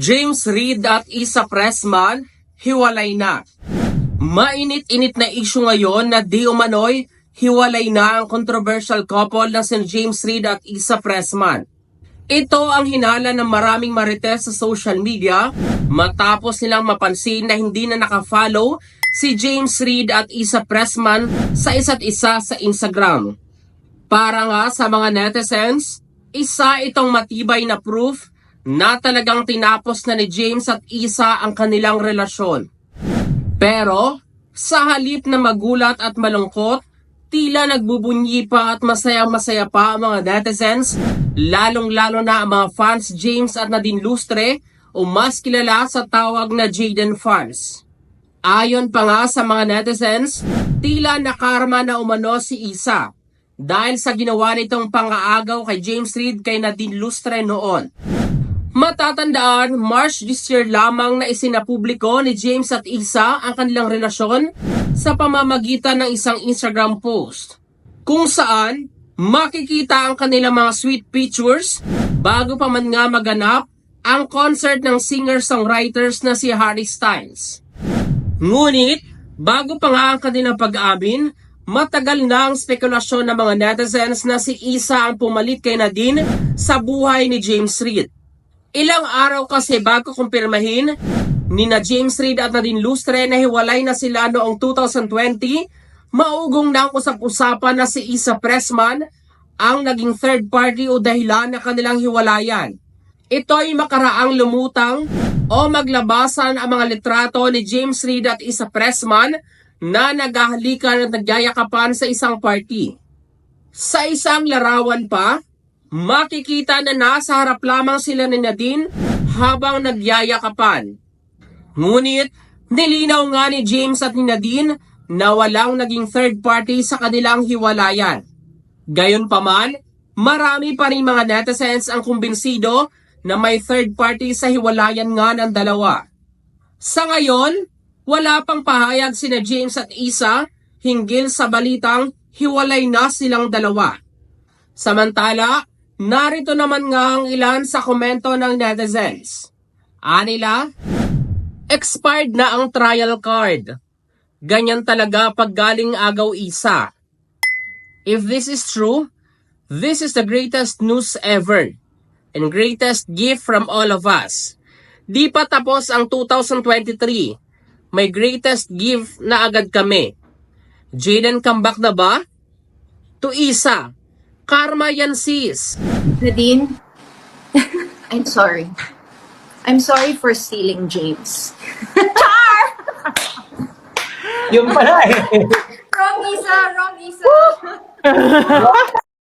James Reid at Isa Pressman, hiwalay na. Mainit-init na issue ngayon na di umano'y hiwalay na ang controversial couple na si James Reid at Isa Pressman. Ito ang hinala ng maraming marites sa social media matapos nilang mapansin na hindi na nakafollow si James Reid at Isa Pressman sa isa't isa sa Instagram. Para nga sa mga netizens, isa itong matibay na proof na talagang tinapos na ni James at Isa ang kanilang relasyon. Pero, sa halip na magulat at malungkot, tila nagbubunyi pa at masaya-masaya pa ang mga netizens, lalong-lalo na ang mga fans James at Nadine Lustre o mas kilala sa tawag na Jaden fans. Ayon pa nga sa mga netizens, tila nakarma na umano si Isa dahil sa ginawa nitong pangaagaw kay James Reid kay Nadine Lustre noon. Matatandaan, March this year lamang na isinapubliko ni James at Isa ang kanilang relasyon sa pamamagitan ng isang Instagram post. Kung saan, makikita ang kanilang mga sweet pictures bago pa man nga maganap ang concert ng singer-songwriters na si Harry Styles. Ngunit, bago pa nga ang kanilang pag-amin, matagal na ang spekulasyon ng mga netizens na si Isa ang pumalit kay Nadine sa buhay ni James Reid. Ilang araw kasi bago kumpirmahin ni na James Reid at Nadine Lustre na hiwalay na sila noong 2020, maugong na ang usap-usapan na si Isa Pressman ang naging third party o dahilan ng kanilang hiwalayan. Ito ay makaraang lumutang o maglabasan ang mga litrato ni James Reid at Isa Pressman na naghahalikan at nagyayakapan sa isang party. Sa isang larawan pa, makikita na nasa harap lamang sila ni Nadine habang nagyayakapan. Ngunit, nilinaw nga ni James at ni Nadine na walang naging third party sa kanilang hiwalayan. Gayunpaman, marami pa rin mga netizens ang kumbinsido na may third party sa hiwalayan nga ng dalawa. Sa ngayon, wala pang pahayag sina James at Isa hinggil sa balitang hiwalay na silang dalawa. Samantala, narito naman nga ang ilan sa komento ng netizens. Anila, expired na ang trial card. Ganyan talaga pag galing agaw isa. If this is true, this is the greatest news ever and greatest gift from all of us. Di pa tapos ang 2023. May greatest gift na agad kami. Jaden comeback na ba? To Isa. Karma yan sis. Nadine, I'm sorry. I'm sorry for stealing James. Yung pala eh. Wrong isa, wrong isa.